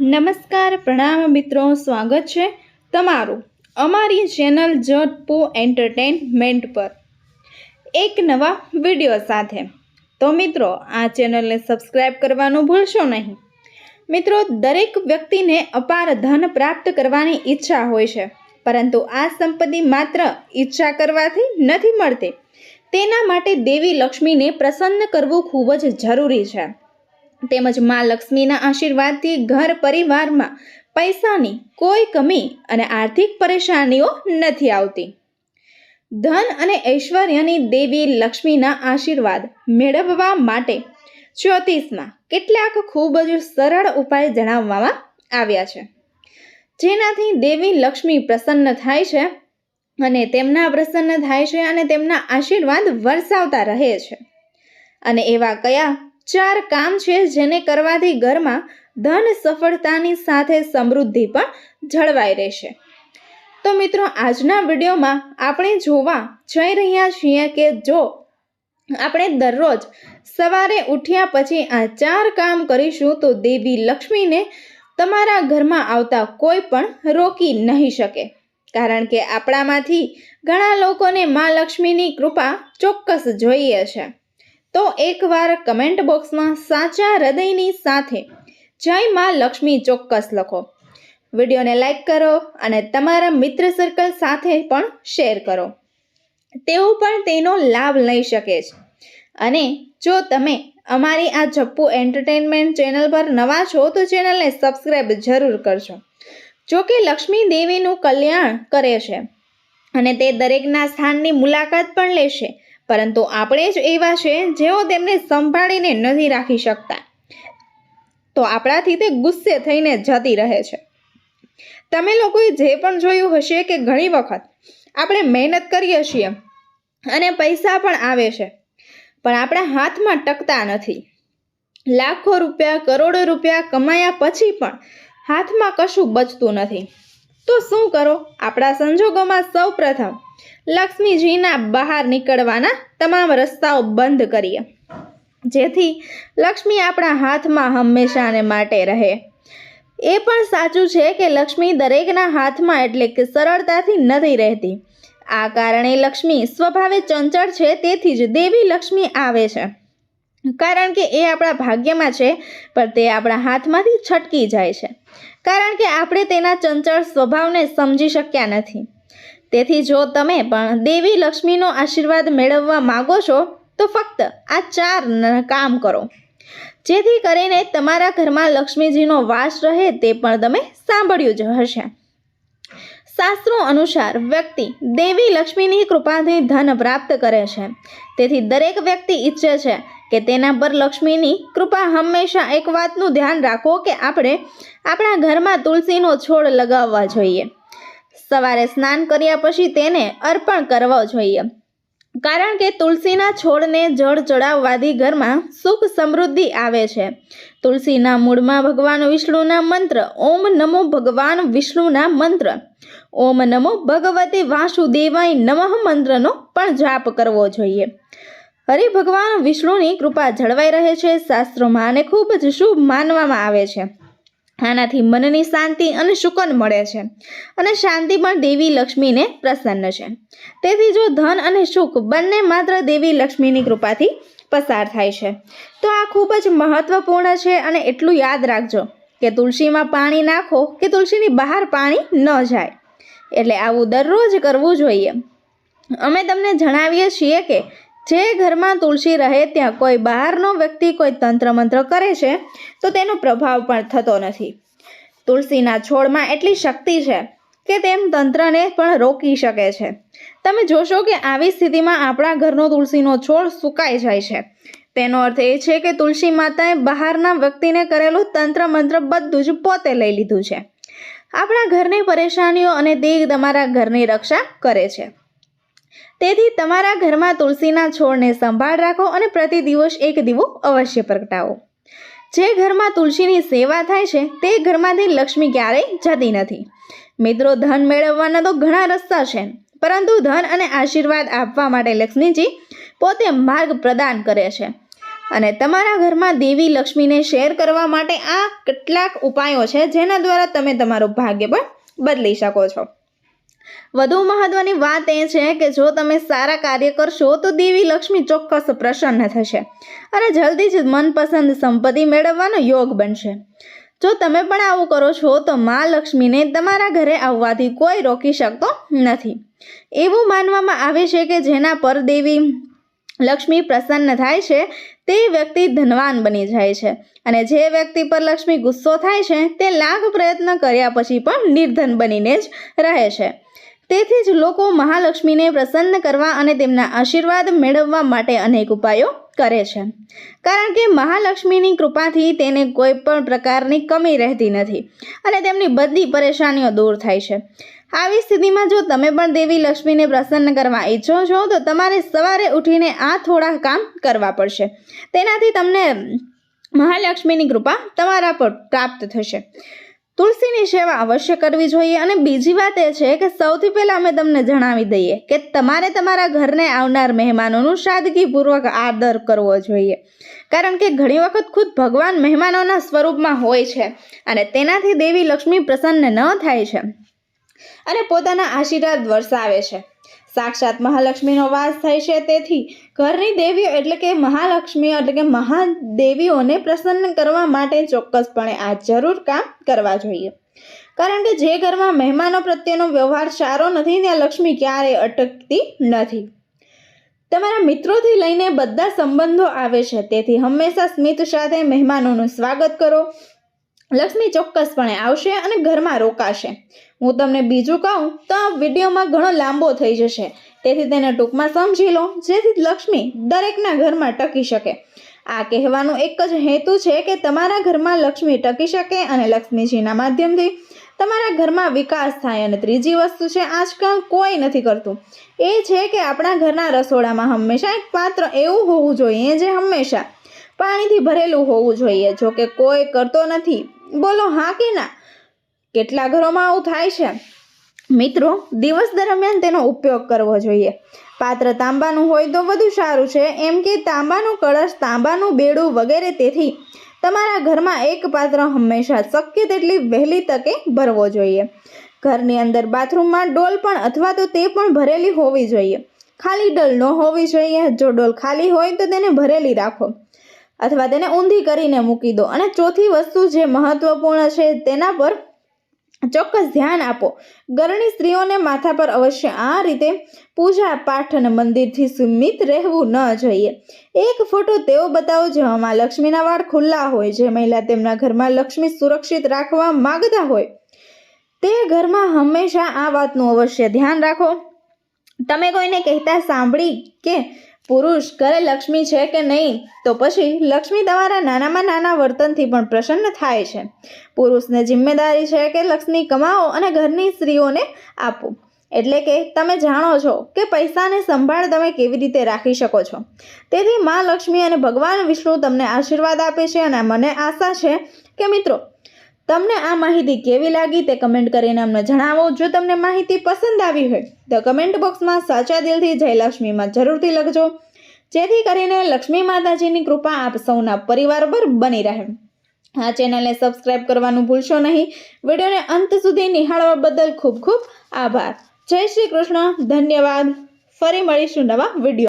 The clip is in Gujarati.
નમસ્કાર પ્રણામ મિત્રો, સ્વાગત છે તમારું અમારી ચેનલ જટપો એન્ટરટેનમેન્ટ પર. એક નવા વીડિયો સાથે. તો મિત્રો, આ ચેનલને સબસ્ક્રાઈબ કરવાનું ભૂલશો નહીં. મિત્રો, દરેક વ્યક્તિને અપાર ધન પ્રાપ્ત કરવાની ઈચ્છા હોય છે, પરંતુ આ સંપત્તિ માત્ર ઈચ્છા કરવાથી નથી મળતી. તેના માટે દેવી લક્ષ્મીને પ્રસન્ન કરવું ખૂબ જ જરૂરી છે. તેમજ મા લક્ષ્મીના આશીર્વાદથી ઘર પરિવારમાં પૈસાની કોઈ કમી અને આર્થિક પરેશાનીઓ નથી આવતી. ધન અને ઐશ્વર્યની દેવી લક્ષ્મીના આશીર્વાદ મેળવવા માટે જ્યોતિષમાં કેટલાક ખૂબ જ સરળ ઉપાય જણાવવામાં આવ્યા છે. જેનાથી દેવી લક્ષ્મી પ્રસન્ન થાય છે અને તેમના પ્રસન્ન થાય છે અને તેમના આશીર્વાદ વરસાવતા રહે છે. અને એવા કયા ચાર કામ છે જેને કરવાથી ઘરમાં ધન સફળતાની સાથે સમૃદ્ધિ પણ જળવાઈ રહેશે. તો મિત્રો, આજના વિડીયોમાં આપણે જોવા જઈ રહ્યા છીએ કે જો આપણે દરરોજ સવારે ઉઠ્યા પછી આ ચાર કામ કરીશું તો દેવી લક્ષ્મીને તમારા ઘરમાં આવતા કોઈ પણ રોકી નહીં શકે. કારણ કે આપણામાંથી ઘણા લોકોને મા લક્ષ્મીની કૃપા ચોક્કસ જોઈએ છે. તો એકવાર કમેન્ટ બોક્સમાં સાચા હૃદયની સાથે જય માં લક્ષ્મી ચોક્કસ લખો. વિડીયોને લાઈક કરો અને તમારા મિત્ર સર્કલ સાથે પણ શેર કરો. તેઓ પણ તેનો લાભ લઈ શકે છે. અને જો તમે અમારી આ જપ્પુ એન્ટરટેનમેન્ટ ચેનલ પર નવા છો તો ચેનલને સબસ્ક્રાઈબ જરૂર કરજો. જો કે લક્ષ્મી દેવીનું કલ્યાણ કરે છે અને તે દરેકના સ્થાનની મુલાકાત પણ લેશે. પરંતુ આપણે જ એવા છે જેઓ તેમને સંભાળીને નથી રાખી શકતા. તો આપણાથી તે ગુસ્સે થઈને જતી રહે છે. તમે લોકોએ જે પણ જોયું હશે કે ઘણી વખત આપણે મહેનત કરીએ છીએ અને પૈસા પણ આવે છે, પણ આપણા હાથમાં ટકતા નથી. લાખો રૂપિયા, કરોડો રૂપિયા કમાયા પછી પણ હાથમાં કશું બચતું નથી. તો શું કરો? આપણા સંજોગોમાં સૌ પ્રથમ લક્ષ્મીજીના બહાર નીકળવાના તમામ રસ્તાઓ બંધ કરીએ. જેથી લક્ષ્મી આપણા હાથમાં હંમેશાને માટે રહે. એ પણ સાચું છે કે લક્ષ્મી દરેકના હાથમાં એટલે કે સરળતાથી નથી રહેતી. આ કારણે લક્ષ્મી સ્વભાવે ચંચળ છે, તેથી જ દેવી લક્ષ્મી આવે છે. કારણ કે એ આપણા ભાગ્યમાં છે, પણ તે આપણા હાથમાંથી છટકી જાય છે. કારણ કે આપણે તેના ચંચળ સ્વભાવને સમજી શક્યા નથી. તેથી જો તમે પણ દેવી લક્ષ્મીનો આશીર્વાદ મેળવવા માગો છો, તો ફક્ત આ ચાર કામ કરો. જેથી કરીને તમારા ઘરમાં લક્ષ્મીજીનો વાસ રહે તે પણ તમે સાંભળ્યું જ હશે. શાસ્ત્રો અનુસાર વ્યક્તિ દેવી લક્ષ્મીની કૃપાથી ધન પ્રાપ્ત કરે છે. તેથી દરેક વ્યક્તિ ઈચ્છે છે કે તેના પર લક્ષ્મીની કૃપા હંમેશા એક વાતનું ધ્યાન રાખો કે આપણે આપણા ઘરમાં તુલસીનો છોડ લગાવવા જોઈએ. સવારે સ્નાન કર્યા પછી તેને અર્પણ કરવો જોઈએ. કારણ કે તુલસીના છોડને જળ ચડાવવાથી ઘરમાં સુખ સમૃદ્ધિ આવે છે. તુલસીના મૂળમાં ભગવાન વિષ્ણુના મંત્ર, ઓમ નમો ભગવાન વિષ્ણુના મંત્ર. ઓમ નમો ભગવતે વાસુદેવાય નમઃ મંત્રનો પણ જાપ કરવો જોઈએ. હરિ ભગવાન વિષ્ણુની કૃપા જળવાઈ રહે છે. શાસ્ત્રોમાં અને ખૂબ જ શુભ માનવામાં આવે છે. આનાથી મનની શાંતિ અને સુકન મળે છે. અને શાંતિ પણ દેવી લક્ષ્મીને પ્રસન્ન છે. તેથી જો ધન અને સુખ બંને માત્ર દેવી લક્ષ્મીની કૃપાથી પસાર થાય છે. તો આ ખૂબ જ મહત્વપૂર્ણ છે અને એટલું યાદ રાખજો કે તુલસીમાં પાણી નાખો કે તુલસીની બહાર પાણી ન જાય. એટલે આવું દરરોજ કરવું જોઈએ. અમે તમને જણાવીએ છીએ કે જે ઘરમાં તુલસી રહે ત્યાં કોઈ બહારનો વ્યક્તિ કોઈ તંત્ર મંત્ર કરે છે, તો તેનો પ્રભાવ પણ થતો નથી. તુલસીના છોડમાં એટલી શક્તિ છે કે તેમ તંત્રને પણ રોકી શકે છે. તમે જોશો કે આવી સ્થિતિમાં આપણા ઘરનો તુલસીનો છોડ સુકાઈ જાય છે. તેનો અર્થ એ છે કે તુલસી માતાએ બહારના વ્યક્તિને કરેલું તંત્ર મંત્ર બધું જ પોતે લઈ લીધું છે. આપણા ઘરની પરેશાનીઓ અને દેહ તમારા ઘરની રક્ષા કરે છે. તેથી તમારા ઘરમાં તુલસીના છોડને સંભાળ રાખો અને પ્રતિ દિવસ એક દીવો અવશ્ય પ્રગટાવો. જે ઘરમાં તુલસીની સેવા થાય છે, તે ઘરમાંથી લક્ષ્મી ક્યારેય જતી નથી. મિત્રો, ધન મેળવવાના તો ઘણા રસ્તા છે, પરંતુ ધન અને આશીર્વાદ આપવા માટે લક્ષ્મીજી પોતે માર્ગ પ્રદાન કરે છે. અને તમારા ઘરમાં દેવી લક્ષ્મીને શેર કરવા માટે આ કેટલાક ઉપાયો છે, જેના દ્વારા તમે તમારું ભાગ્ય પણ બદલી શકો છો. વધુ મહત્વની વાત એ છે કે જો તમે સારા કાર્ય કરશો, તો દેવી લક્ષ્મી ચોક્કસ પ્રસન્ન થશે અને જલ્દી જ મનપસંદ સંપત્તિ મેળવવાનો યોગ બનશે. જો તમે પણ આવું કરો છો, તો મા લક્ષ્મીને તમારા ઘરે આવવાથી કોઈ રોકી શકતો નથી. એવું માનવામાં આવે છે કે જેના પર દેવી લક્ષ્મી પ્રસન્ન થાય છે, તે વ્યક્તિ ધનવાન બની જાય છે અને જે વ્યક્તિ પર લક્ષ્મી ગુસ્સો થાય છે, તે લાખ પ્રયત્ન કર્યા પછી પણ નિર્ધન બનીને જ રહે છે. તેથી જ લોકો મહાલક્ષ્મીને પ્રસન્ન કરવા અને તેમના આશીર્વાદ મેળવવા માટે અનેક ઉપાયો કરે છે. કારણ કે મહાલક્ષ્મીની કૃપાથી તેને કોઈ પણ પ્રકારની કમી રહેતી નથી અને તેમની બધી પરેશાનીઓ દૂર થાય છે. આવી સ્થિતિમાં જો તમે પણ દેવી લક્ષ્મીને પ્રસન્ન કરવા ઈચ્છો છો, તો તમારે સવારે ઉઠીને આ થોડા કામ કરવા પડશે. તેનાથી તમને મહાલક્ષ્મીની કૃપા તમારા પર પ્રાપ્ત થશે. તુલસીની સેવા અવશ્ય કરવી જોઈએ અને બીજી વાત એ છે કે સૌથી પહેલાં અમે તમને જણાવી દઈએ કે તમારે તમારા ઘરને આવનાર મહેમાનોનું સાદગીપૂર્વક આદર કરવો જોઈએ. કારણ કે ઘણી વખત ખુદ ભગવાન મહેમાનોના સ્વરૂપમાં હોય છે અને તેનાથી દેવી લક્ષ્મી પ્રસન્ન ન થાય છે અને પોતાના આશીર્વાદ વરસાવે છે. સાક્ષાત મહાલક્ષ્મીનો વાસ થાય છે. તેથી ઘરની દેવીઓ એટલે કે મહાલક્ષ્મી એટલે કે મહાદેવીઓને પ્રસન્ન કરવા માટે ચોક્કસપણે આ જરૂર કામ કરવા જોઈએ. કારણ કે જે ઘરમાં મહેમાનો પ્રત્યેનો વ્યવહાર સારો નથી, ત્યાં લક્ષ્મી ક્યારેય અટકતી નથી. તમારા મિત્રોથી લઈને બધા સંબંધો આવે છે. તેથી હંમેશા સ્મિત સાથે મહેમાનોનું સ્વાગત કરો. લક્ષ્મી ચોક્કસપણે આવશે અને ઘરમાં રોકાશે. હું તમને બીજું કહું તો આ વિડીયોમાં ઘણો લાંબો થઈ જશે. તેથી તેને ટૂંકમાં સમજી લો, જેથી લક્ષ્મી દરેકના ઘરમાં ટકી શકે. આ કહેવાનો એક જ હેતુ છે કે તમારા ઘરમાં લક્ષ્મી ટકી શકે અને લક્ષ્મીજીના માધ્યમથી તમારા ઘરમાં વિકાસ થાય અને ત્રીજી વસ્તુ છે, આજકાલ કોઈ નથી કરતું. એ છે કે આપણા ઘરના રસોડામાં હંમેશા એક પાત્ર એવું હોવું જોઈએ જે હંમેશા પાણીથી ભરેલું હોવું જોઈએ. જો કે કોઈ કરતો નથી, બોલો હા કે ના? કેટલા ઘરોમાં આવું થાય છે? મિત્રો, દિવસ દરમિયાન તેનો ઉપયોગ કરવો જોઈએ. પાત્ર તાંબાનું હોય તો વધુ સારું છે, એમ કે તાંબાનું કળશ, તાંબાનું બેડું વગેરે, તેથી તમારા ઘરમાં એક પાત્ર હંમેશા શક્ય તેટલી વહેલી તકે ભરવો જોઈએ. ઘરની અંદર બાથરૂમમાં ડોલ પણ અથવા તો તે પણ ભરેલી હોવી જોઈએ. ખાલી ડોલ ન હોવી જોઈએ. જો ડોલ ખાલી હોય તો તેને ભરેલી રાખો. અથવા તેને ઊંધી કરીને મૂકી દો. અને ચોથી વસ્તુ જે મહત્વપૂર્ણ છે તેના પર ચોક્કસ ધ્યાન આપો. ગરણી સ્ત્રીઓને માથા પર અવશ્ય આ રીતે પૂજા પાઠ અને મંદિરથી સુમિત રહેવું ન જોઈએ. એક ફોટો તેઓ બતાવો જેમાં લક્ષ્મીના વાળ ખુલ્લા હોય, જે મહિલા તેમના ઘરમાં લક્ષ્મી સુરક્ષિત રાખવા માગતા હોય. તે ઘરમાં હંમેશા આ વાતનું અવશ્ય ધ્યાન રાખો. તમે કોઈને કહેતા સાંભળી કે પુરુષ ઘરે લક્ષ્મી છે કે નહીં, તો પછી લક્ષ્મી તમારા નાનામાં નાના વર્તનથી પણ પ્રસન્ન થાય છે. પુરુષને જિમ્મેદારી છે કે લક્ષ્મી કમાવો અને ઘરની સ્ત્રીઓને આપો. એટલે કે તમે જાણો છો કે પૈસાને સંભાળ તમે કેવી રીતે રાખી શકો છો. તેથી મા લક્ષ્મી અને ભગવાન વિષ્ણુ તમને આશીર્વાદ આપે છે અને મને આશા છે કે મિત્રો તમને આ માહિતી કેવી લાગી તે કમેન્ટ કરીને અમને જણાવો. જો તમને માહિતી પસંદ આવી હોય, તો કમેન્ટ બોક્સમાં સાચા દિલથી જયલક્ષ્મીમાં જરૂરથી લખજો. જેથી કરીને લક્ષ્મી માતાજીની કૃપા આપ સૌના પરિવાર પર બની રહે. આ ચેનલને સબસ્ક્રાઇબ કરવાનું ભૂલશો નહીં. વિડીયોને અંત સુધી નિહાળવા બદલ ખૂબ ખૂબ આભાર. જય શ્રી કૃષ્ણ. ધન્યવાદ. ફરી મળીશું નવા વીડિયો